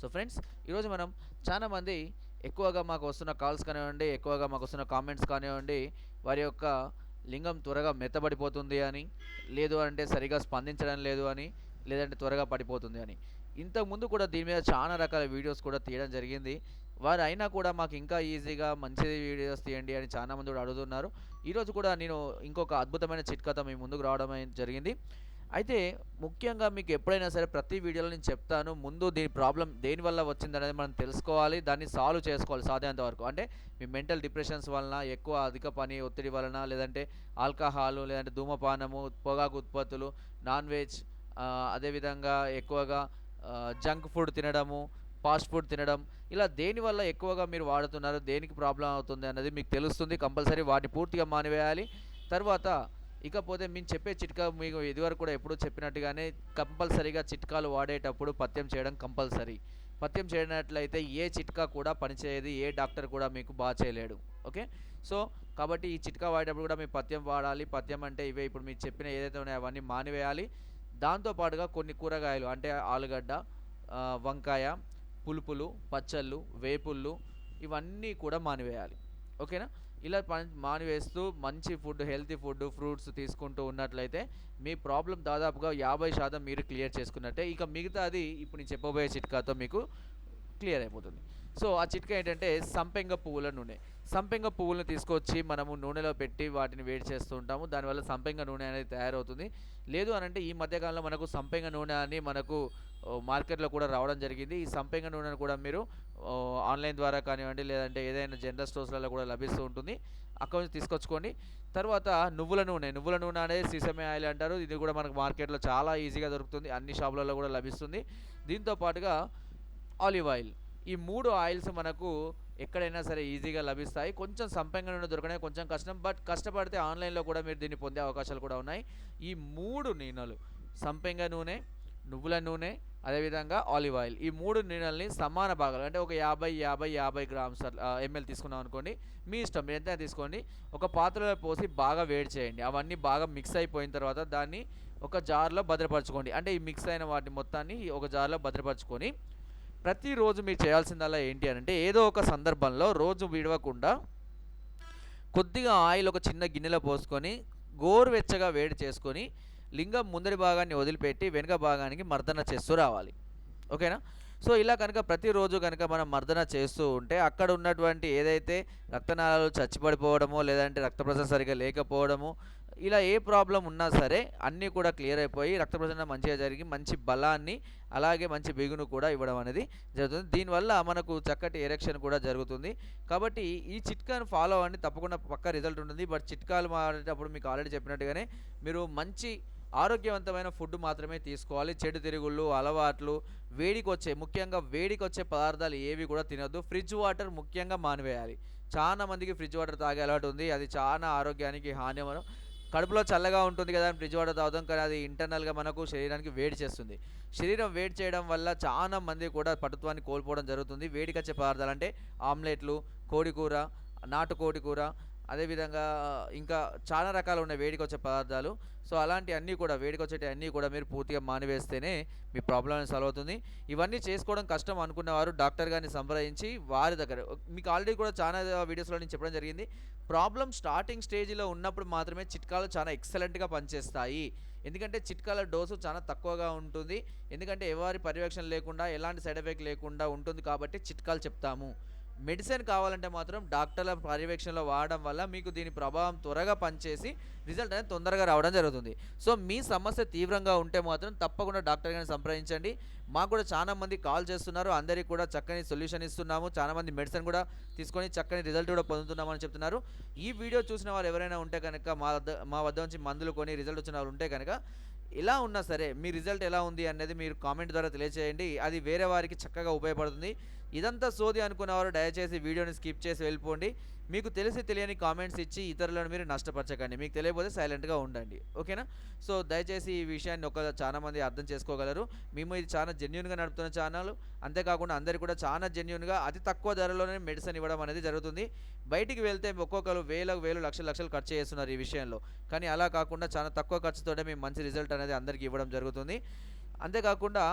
So friends ఈరోజు మనం చాలామంది ఎక్కువగా మాకు వస్తున్న కాల్స్ కానివ్వండి ఎక్కువగా మాకు వస్తున్న కామెంట్స్ కానివ్వండి వారి యొక్క లింగం త్వరగా మెత్తబడిపోతుంది అని లేదు అంటే సరిగా స్పందించడం లేదు అని లేదంటే త్వరగా పడిపోతుంది అని. ఇంతకుముందు కూడా దీని మీద చాలా రకాల వీడియోస్ కూడా తీయడం జరిగింది. వారు అయినా కూడా మాకు ఇంకా ఈజీగా మంచి వీడియోస్ తీయండి అని చాలామంది కూడా అడుగుతున్నారు. ఈరోజు కూడా నేను ఇంకొక అద్భుతమైన చిట్కథ మీ ముందుకు రావడం జరిగింది. అయితే ముఖ్యంగా మీకు ఎప్పుడైనా సరే ప్రతి వీడియోలో నేను చెప్తాను ముందు దీని ప్రాబ్లం దేనివల్ల వచ్చింది అనేది మనం తెలుసుకోవాలి దాన్ని సాల్వ్ చేసుకోవాలి సాధ్యంత వరకు. అంటే మీ మెంటల్ డిప్రెషన్స్ వలన ఎక్కువ అధిక పని ఒత్తిడి వలన లేదంటే ఆల్కహాల్ లేదంటే ధూమపానము పొగాకు ఉత్పత్తులు నాన్ వెజ్ అదేవిధంగా ఎక్కువగా జంక్ ఫుడ్ తినడము ఫాస్ట్ ఫుడ్ తినడం ఇలా దేనివల్ల ఎక్కువగా మీరు వాడుతున్నారు దేనికి ప్రాబ్లం అవుతుంది అన్నది మీకు తెలుస్తుంది కంపల్సరీ వాటిని పూర్తిగా మానివేయాలి. తర్వాత ఇకపోతే మేము చెప్పే చిట్కా మీకు ఇదివరకు కూడా ఎప్పుడూ చెప్పినట్టుగానే కంపల్సరీగా చిట్కాలు వాడేటప్పుడు పథ్యం చేయడం కంపల్సరీ. పథ్యం చేయనట్లయితే ఏ చిట్కా కూడా పనిచేయదు ఏ డాక్టర్ కూడా మీకు బాగా చేయలేడు. ఓకే? సో కాబట్టి ఈ చిట్కా వాడేటప్పుడు కూడా మీ పథ్యం వాడాలి. పథ్యం అంటే ఇవే ఇప్పుడు మీరు చెప్పిన ఏదైతే ఉన్నాయో అవన్నీ మానివేయాలి. దాంతోపాటుగా కొన్ని కూరగాయలు అంటే ఆలుగడ్డ వంకాయ పులుపులు పచ్చళ్ళు వేపుళ్ళు ఇవన్నీ కూడా మానివేయాలి. ఓకేనా? ఇలా పని మానివేస్తూ మంచి ఫుడ్ హెల్తీ ఫుడ్ ఫ్రూట్స్ తీసుకుంటూ ఉన్నట్లయితే మీ ప్రాబ్లం దాదాపుగా యాభై శాతం మీరు క్లియర్ చేసుకున్నట్టే. ఇక మిగతా అది ఇప్పుడు నేను చెప్పబోయే చిట్కాతో మీకు క్లియర్ అయిపోతుంది. సో ఆ చిట్కా ఏంటంటే సంపెంగ పువ్వుల నూనె. సంపెంగ పువ్వులను తీసుకొచ్చి మనము నూనెలో పెట్టి వాటిని వేడి చేస్తూ ఉంటాము. దానివల్ల సంపెంగ నూనె అనేది తయారవుతుంది. లేదు అని అంటే ఈ మధ్యకాలంలో మనకు సంపెంగ నూనె అని మనకు మార్కెట్లో కూడా రావడం జరిగింది. ఈ సంపెంగ నూనెను కూడా మీరు ఆన్లైన్ ద్వారా కానివ్వండి లేదంటే ఏదైనా జనరల్ స్టోర్స్లలో కూడా లభిస్తూ ఉంటుంది. అక్కడ నుంచి తీసుకొచ్చుకోండి. తర్వాత నువ్వుల నూనె నువ్వుల నూనె అనేది సీసమే ఆయిల్ అంటారు. ఇది కూడా మనకు మార్కెట్లో చాలా ఈజీగా దొరుకుతుంది. అన్ని షాపులలో కూడా లభిస్తుంది. దీంతో పాటుగా ఆలివ్ ఆయిల్. ఈ మూడు ఆయిల్స్ మనకు ఎక్కడైనా సరే ఈజీగా లభిస్తాయి. కొంచెం సంపెంగ నూనె దొరకడం కొంచెం కష్టం. బట్ కష్టపడితే ఆన్లైన్లో కూడా మీరు దీన్ని పొందే అవకాశాలు కూడా ఉన్నాయి. ఈ మూడు నూనెలు సంపెంగ నూనె నువ్వుల నూనె అదేవిధంగా ఆలివ్ ఆయిల్. ఈ మూడు నూనెల్ని సమాన భాగాలు అంటే ఒక యాభై యాభై యాభై గ్రామ్స్ ఎంఎల్ తీసుకున్నాం అనుకోండి మీ ఇష్టం మీరు ఎంత తీసుకోండి. ఒక పాత్రలో పోసి బాగా వేడి చేయండి. అవన్నీ బాగా మిక్స్ అయిపోయిన తర్వాత దాన్ని ఒక జార్లో భద్రపరచుకోండి. అంటే ఈ మిక్స్ అయిన వాటి మొత్తాన్ని ఒక జార్లో భద్రపరచుకొని ప్రతిరోజు మీరు చేయాల్సిందల్లా ఏంటి అని అంటే ఏదో ఒక సందర్భంలో రోజు విడవకుండా కొద్దిగా ఆయిల్ ఒక చిన్న గిన్నెలో పోసుకొని గోరువెచ్చగా వేడి చేసుకొని లింగం ముందరి భాగాన్ని వదిలిపెట్టి వెనుక భాగానికి మర్దన చేస్తూ రావాలి. ఓకేనా? సో ఇలా కనుక ప్రతిరోజు కనుక మనం మర్దన చేస్తూ ఉంటే అక్కడ ఉన్నటువంటి ఏదైతే రక్తనాళాలు చచ్చిపడిపోవడమో లేదంటే రక్త ప్రసరణ సరిగా లేకపోవడము ఇలా ఏ ప్రాబ్లం ఉన్నా సరే అన్నీ కూడా క్లియర్ అయిపోయి రక్త ప్రసరణ మంచిగా జరిగి మంచి బలాన్ని అలాగే మంచి బిగును కూడా ఇవ్వడం అనేది జరుగుతుంది. దీనివల్ల మనకు చక్కటి ఎరెక్షన్ కూడా జరుగుతుంది. కాబట్టి ఈ చిట్కాను ఫాలో అవ్వండి. తప్పకుండా పక్క రిజల్ట్ ఉంటుంది. బట్ చిట్కాలు మారేటప్పుడు మీకు ఆల్రెడీ చెప్పినట్టుగానే మీరు మంచి ఆరోగ్యవంతమైన ఫుడ్ మాత్రమే తీసుకోవాలి. చెడు తిరుగుళ్ళు అలవాట్లు వేడికొచ్చే ముఖ్యంగా వేడికొచ్చే పదార్థాలు ఏవి కూడా తినొద్దు. ఫ్రిడ్జ్ వాటర్ ముఖ్యంగా మానివేయాలి. చాలా మందికి ఫ్రిడ్జ్ వాటర్ తాగే అలవాటు ఉంది. అది చాలా ఆరోగ్యానికి హానికరం కడుపులో చల్లగా ఉంటుంది కదా అని ఫ్రిడ్జ్ వాటర్ తాగుతాం. కానీ అది ఇంటర్నల్గా మనకు శరీరానికి వేడి చేస్తుంది. శరీరం వేడి చేయడం వల్ల చాలా మంది కూడా పటుత్వాన్ని కోల్పోవడం జరుగుతుంది. వేడికొచ్చే పదార్థాలు అంటే ఆమ్లెట్లు కోడికూర నాటుకోడి కూర అదేవిధంగా ఇంకా చాలా రకాలు ఉన్నాయి వేడికొచ్చే పదార్థాలు. సో అలాంటి అన్నీ కూడా వేడికి అన్నీ కూడా మీరు పూర్తిగా మానివేస్తేనే మీ ప్రాబ్లం అనేది సాల్వ్ అవుతుంది. ఇవన్నీ చేసుకోవడం కష్టం అనుకున్నవారు డాక్టర్ గారిని సంప్రదించి వారి దగ్గర మీకు ఆల్రెడీ కూడా చాలా వీడియోస్లో నేను చెప్పడం జరిగింది. ప్రాబ్లం స్టార్టింగ్ స్టేజ్లో ఉన్నప్పుడు మాత్రమే చిట్కాలు చాలా ఎక్సలెంట్గా పనిచేస్తాయి. ఎందుకంటే చిట్కాల డోసు చాలా తక్కువగా ఉంటుంది. ఎందుకంటే ఎవరి పర్యవేక్షణ లేకుండా ఎలాంటి సైడ్ ఎఫెక్ట్ లేకుండా ఉంటుంది కాబట్టి చిట్కాలు చెప్తాము. మెడిసిన్ కావాలంటే మాత్రం డాక్టర్ల పర్యవేక్షణలో వాడడం వల్ల మీకు దీని ప్రభావం త్వరగా పనిచేసి రిజల్ట్ అనేది తొందరగా రావడం జరుగుతుంది. సో మీ సమస్య తీవ్రంగా ఉంటే మాత్రం తప్పకుండా డాక్టర్ గారిని సంప్రదించండి. మాకు కూడా చాలా మంది కాల్ చేస్తున్నారు. అందరికీ కూడా చక్కని సొల్యూషన్ ఇస్తున్నాము. చాలా మంది మెడిసిన్ కూడా తీసుకొని చక్కని రిజల్ట్ కూడా పొందుతున్నామని చెప్తున్నారు. ఈ వీడియో చూసిన వారు ఎవరైనా ఉంటే కనుక మా వద్ద మా వద్ద నుంచి మందులు కొని రిజల్ట్ వచ్చిన వారు ఉంటే కనుక ఎలా ఉన్నా సరే మీ రిజల్ట్ ఎలా ఉంది అనేది మీరు కామెంట్ ద్వారా తెలియజేయండి అది వేరే వారికి చక్కగా ఉపయోగపడుతుంది. ఇదంతా సోది అనుకున్నవారు దయచేసి వీడియోని స్కిప్ చేసి వెళ్ళిపోండి. మీకు తెలిసి తెలియని కామెంట్స్ ఇచ్చి ఇతరులను మీరు నష్టపరచకండి. మీకు తెలియకపోతే సైలెంట్గా ఉండండి. ఓకేనా? సో దయచేసి ఈ విషయాన్ని ఒక చాలా మంది అర్థం చేసుకోగలరు. మేము ఇది చాలా జెన్యున్గా నడుపుతున్న ఛానల్ అంతేకాకుండా అందరికీ కూడా చాలా జెన్యున్గా అతి తక్కువ ధరలోనే మెడిసిన్ ఇవ్వడం అనేది జరుగుతుంది. బయటికి వెళ్తే ఒక్కొక్కరు వేలకు వేలు లక్షల లక్షలు ఖర్చు చేస్తున్నారు ఈ విషయంలో. కానీ అలా కాకుండా చాలా తక్కువ ఖర్చుతోనే మేము మంచి రిజల్ట్ అనేది అందరికీ ఇవ్వడం జరుగుతుంది. అంతేకాకుండా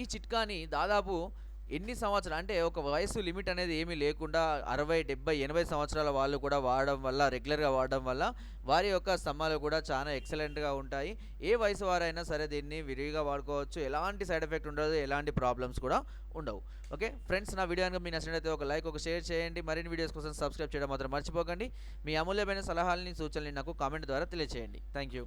ఈ చిట్కాని దాదాపు ఎన్ని సంవత్సరాలు? అంటే ఒక వయసు లిమిట్ అనేది ఏమీ లేకుండా అరవై డెబ్బై ఎనభై సంవత్సరాల వాళ్ళు కూడా వాడడం వల్ల రెగ్యులర్గా వాడడం వల్ల వారి యొక్క స్తంభాలు కూడా చాలా ఎక్సలెంట్గా ఉంటాయి. ఏ వయసు వారైనా సరే దీన్ని విరివిగా వాడుకోవచ్చు. ఎలాంటి సైడ్ ఎఫెక్ట్ ఉండదు ఎలాంటి ప్రాబ్లమ్స్ కూడా ఉండవు. ఓకే? ఫ్రెండ్స్ నా వీడియో కనుక మీ నచ్చినట్లయితే ఒక లైక్ ఒక షేర్ చేయండి. మరిన్ని వీడియోస్ కోసం సబ్స్క్రైబ్ చేయడం మాత్రం మర్చిపోకండి. మీ అమూల్యమైన సలహాలని సూచనలు నాకు కామెంట్ ద్వారా తెలియజేయండి థ్యాంక్ యూ